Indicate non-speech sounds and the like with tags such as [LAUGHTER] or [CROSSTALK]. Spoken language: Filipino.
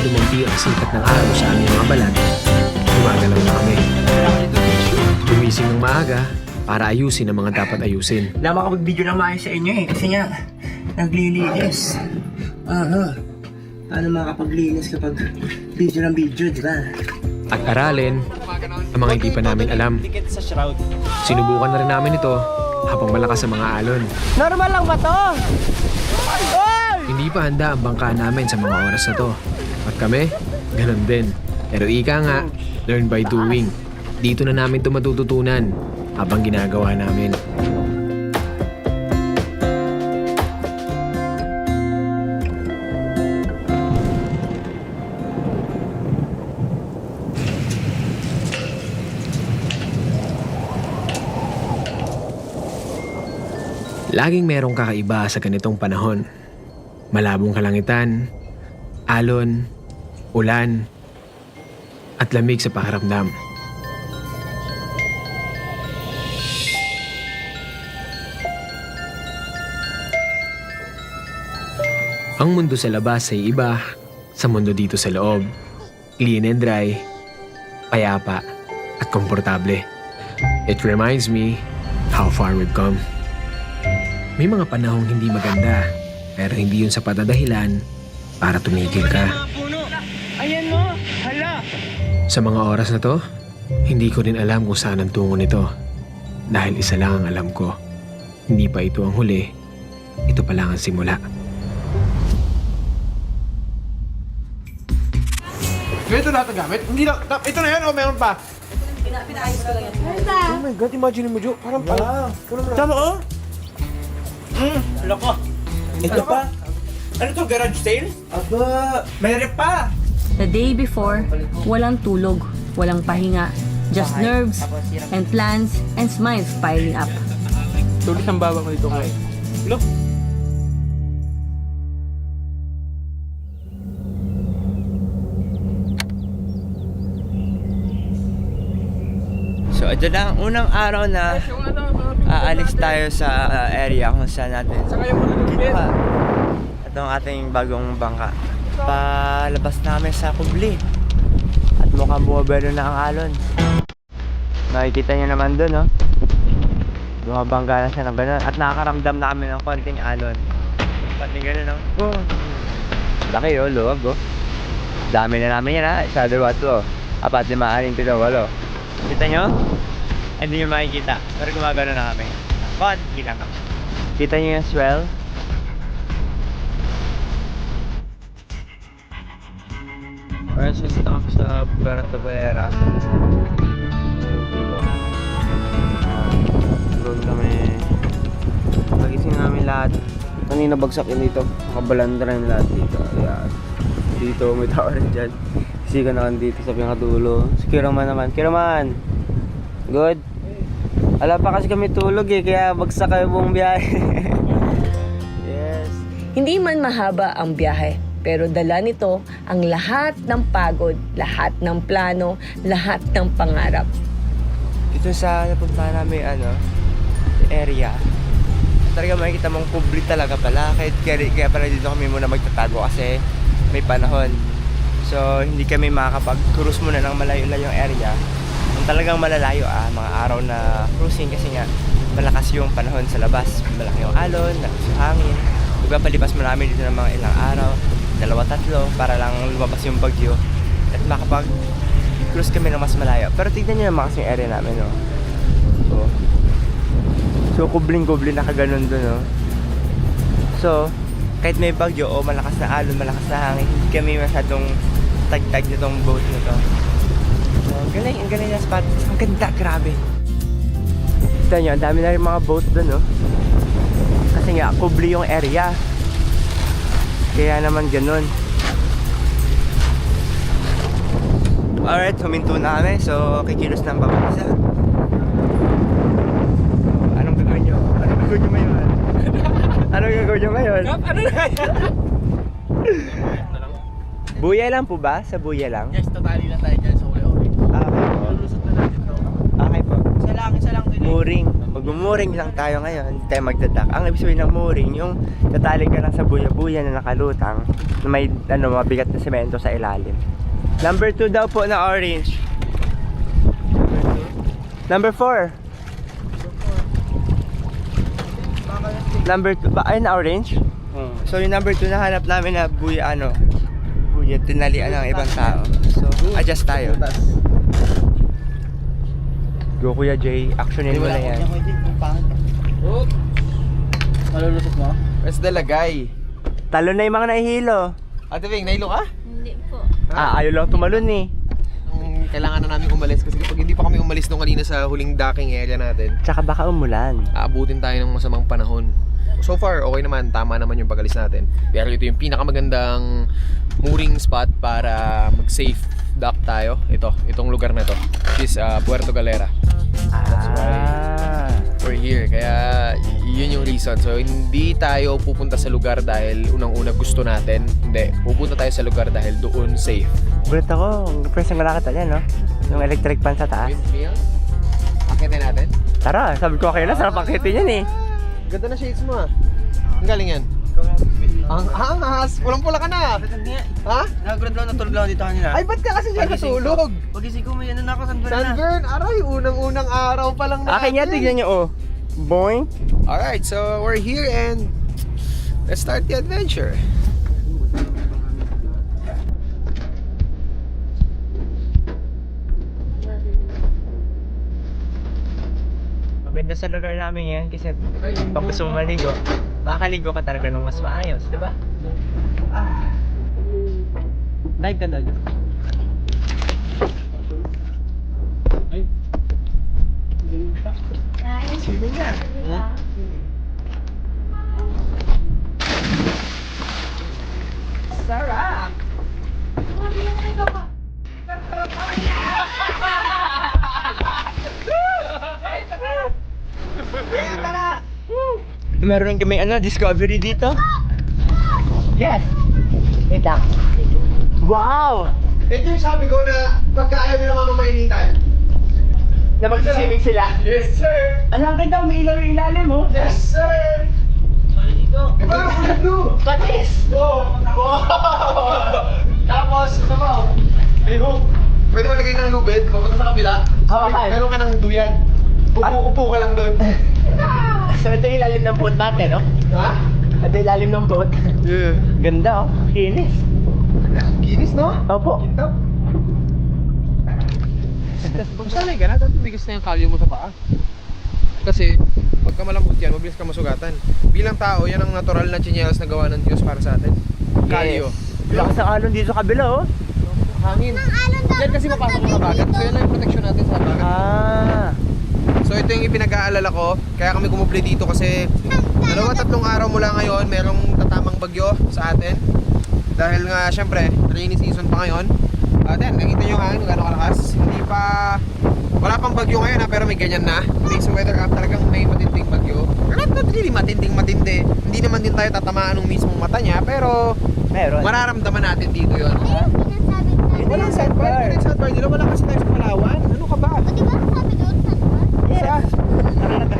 dumampi ang sikat ng araw sa aming mga balat, gumagalaw na kami. Gumising ng maaga para ayusin ang mga dapat ayusin. Wala makapag-video ng maayos sa inyo eh. Kasi nga, naglilinis. Aha. Paano makapaglinis kapag video ng video, di ba? At aralin ang mga hindi pa namin alam. Sinubukan na rin namin ito habang malakas ang mga alon. Normal lang ba to? Hindi pa handa ang bangka namin sa mga oras na to. At kami, ganun din. Pero ika nga, learn by doing. Dito na namin ito matututunan habang ginagawa namin. Laging merong kakaiba sa ganitong panahon. Malabong kalangitan, alon, ulan, at lamig sa pakiramdam. Ang mundo sa labas ay iba sa mundo dito sa loob. Clean and dry, payapa, at komportable. It reminds me how far we've come. May mga panahong hindi maganda, pero hindi yun sapat na para tumigil ka. Sa mga oras na to, hindi ko rin alam kung saan ang tungo nito. Dahil isa lang ang alam ko. Hindi pa ito ang huli. Ito pa lang ang simula. Ganito lahat ng gamit? Hindi na, na- ito na yan o meron pa? Oh my God, imagine mo, Jo. Parang pala. Tama oh? Hmm, loko. Ito pa? Ano to, garage sale? Aba, may rep pa. The day before, walang tulog, walang pahinga, just nerves and plans and smiles piling up. Tulis ang bawang ko dito ngayon. Look. So, ito na ang unang araw na aalis tayo sa uh, area kung saan natin kinuha itong ating bagong bangka. Palabas namin sa Kubli. At mukhang bumabelo na ang alon. Nakikita niyo naman dun, no? Bumabangga na siya ng gano'n. At nakakaramdam na kami ng konting alon. Konting gano'n, no? Oh. Laki, oh, luwag, oh. Dami na namin yan, ha? Isa, dalawa, to. Apat, lima, aning, pito, walo. Kita nyo? Hindi nyo makikita. Pero gumagano na kami. Konti lang. Kita nyo yung swell? Oras is stop sa Puerto Valera. Road kami. Pagising namin lahat. Kanina bagsak yun dito. Nakabalandra yung lahat dito. Ayan. Dito may tao rin dyan. Kasi ka na dito sa pinakadulo. Si Kiraman naman. Kiraman! Good? Ala pa kasi kami tulog eh. Kaya bagsak kayo buong biyahe. [LAUGHS] yes. Hindi man mahaba ang biyahe, pero dala nito ang lahat ng pagod, lahat ng plano, lahat ng pangarap. Dito sa napuntahan namin ano, area, talaga makikita mong kubli talaga pala. Kaya, kaya, kaya pala dito kami muna magtatago kasi may panahon. So, hindi kami makakapag-cruise muna ng malayo-layong area. Ang talagang malalayo ah, mga araw na cruising kasi nga malakas yung panahon sa labas. Malaki yung alon, malakas yung hangin. Magpapalipas mo namin dito ng mga ilang araw, dalawa tatlo, para lang lumabas yung bagyo. At makapag cruise kami ng mas malayo. Pero tignan nyo naman kasi yung area namin, no? So, so kubling-kubling nakaganon doon, no? So, kahit may bagyo o malakas na alon, malakas na hangin, hindi kami masyadong tagtag nitong boat na to. So, galing, ang galing na spot. Ang ganda, grabe. Kita nyo, ang dami na rin mga boat doon, no? Kasi nga, kubli yung area. Kaya naman ganun. Alright, huminto na kami. So, kikilos na ang bawat isa. Anong gagawin nyo? Anong gagawin nyo ngayon? [LAUGHS] Anong gagawin nyo ngayon? ano na [LAUGHS] Buya lang po ba? Sa buya lang? Yes, tatali na tayo dyan sa uli-uli. Ah, okay po. Lulusot na natin to. Okay po. Isa lang, isa lang din eh. Mooring. Magmumuring lang tayo ngayon, hindi tayo magdadak. Ang ibig sabihin ng mooring, yung tatali ka lang sa buya-buya na nakalutang, na may ano, mabigat na semento sa ilalim. Number 2 daw po na orange. Number 4. Number 2, ba, ay na orange? So yung number 2 na hanap namin na buya ano, buya, tinalian ng ibang tao. So, adjust tayo. Go Kuya Jay, actionin mo na yan. Malulusot mo? Where's the lagay? Talo na yung mga nahihilo. Ate Bing, nailo ka? Hindi po. Ah, ayaw lang tumalon eh. Ang kailangan na namin umalis kasi kapag hindi pa kami umalis nung kanina sa huling docking area natin, Tsaka baka umulan. aabutin tayo ng masamang panahon. So far, okay naman. Tama naman yung pagalis natin. Pero ito yung pinakamagandang mooring spot para mag-safe dock tayo. Ito, itong lugar na to. Which is uh, Puerto Galera. Ah. We're here. Kaya yun yung reason. So hindi tayo pupunta sa lugar dahil unang-una gusto natin. Hindi. Pupunta tayo sa lugar dahil doon safe. Gulat ako, first time nakakita niya, no? Yung electric fan sa taas. Windmill? Akitin natin? Tara, sabi ko kayo na, sarap akitin yan eh. Ganda na shades mo ah. Ang galing yan. Ang angas! Pulang-pula ka na! Ha? Nagurad lang, natulog lang dito kanina. Ay, ba't ka kasi dyan natulog? Pagising ko, may ano na ako, sunburn na. Sunburn! Aray, unang-unang araw pa lang natin. Akin yan, tignan niyo, oh. Boing. Alright, so we're here and let's start the adventure. Maganda sa lugar namin yan kasi pag gusto mo maligo, makakaligo ka talaga ng mas maayos, di ba? Dive ka doon. Sige nga. Sarap! Meron kami ano, discovery dito. Yes. Wait lang. Wow! Ito yung sabi ko na pagka ayaw nila mama mainitan. Na magsiswimming sila. Yes, sir! Alam ka daw, may ilaw yung ilalim mo. Yes, sir! Di ba ang ulat no? Patis! Oh! Tapos, ito mo. Ayun. Pwede mo lagay ng lubid, papunta sa kabila. Hawakan. Meron ka ng duyan. Upo, upo ka lang doon. [LAUGHS] So ito yung ilalim ng boat natin, no? ha? Ito yung ilalim ng boat. Yeah. Ganda, oh. Kinis. Ginis, no? Opo. Gintap. Kung sanay ka na, dapat bigas na yung kalyo mo sa paa. Kasi, pagka malambot yan, mabilis ka masugatan. Bilang tao, yan ang natural na chinelas na gawa ng Diyos para sa atin. Kalyo. Lakas ng alon dito sa kabila, oh. Hangin. Yan kasi mapasok ng habagat. So yan lang yung protection natin sa habagat. Ah. So ito yung ipinag-aalala ko. Kaya kami kumuple dito kasi dalawa tatlong araw mula ngayon merong tatamang bagyo sa atin. Dahil nga syempre rainy season pa ngayon. Uh, then nakita nyo yung hangin kung gano'ng kalakas. Hindi pa wala pang bagyo ngayon ha, pero may ganyan na. Makes the weather up talagang may matinding bagyo. Pero not, not really matinding matindi. Hindi naman din tayo tatamaan ng mismong mata niya, pero Meron. mararamdaman natin dito yon. Ito Walang yung sidebar. yung sidebar. Di ba wala kasi tayo sa Palawan? Ano ka ba? O, di ba sabi doon, Tá. tá, tá.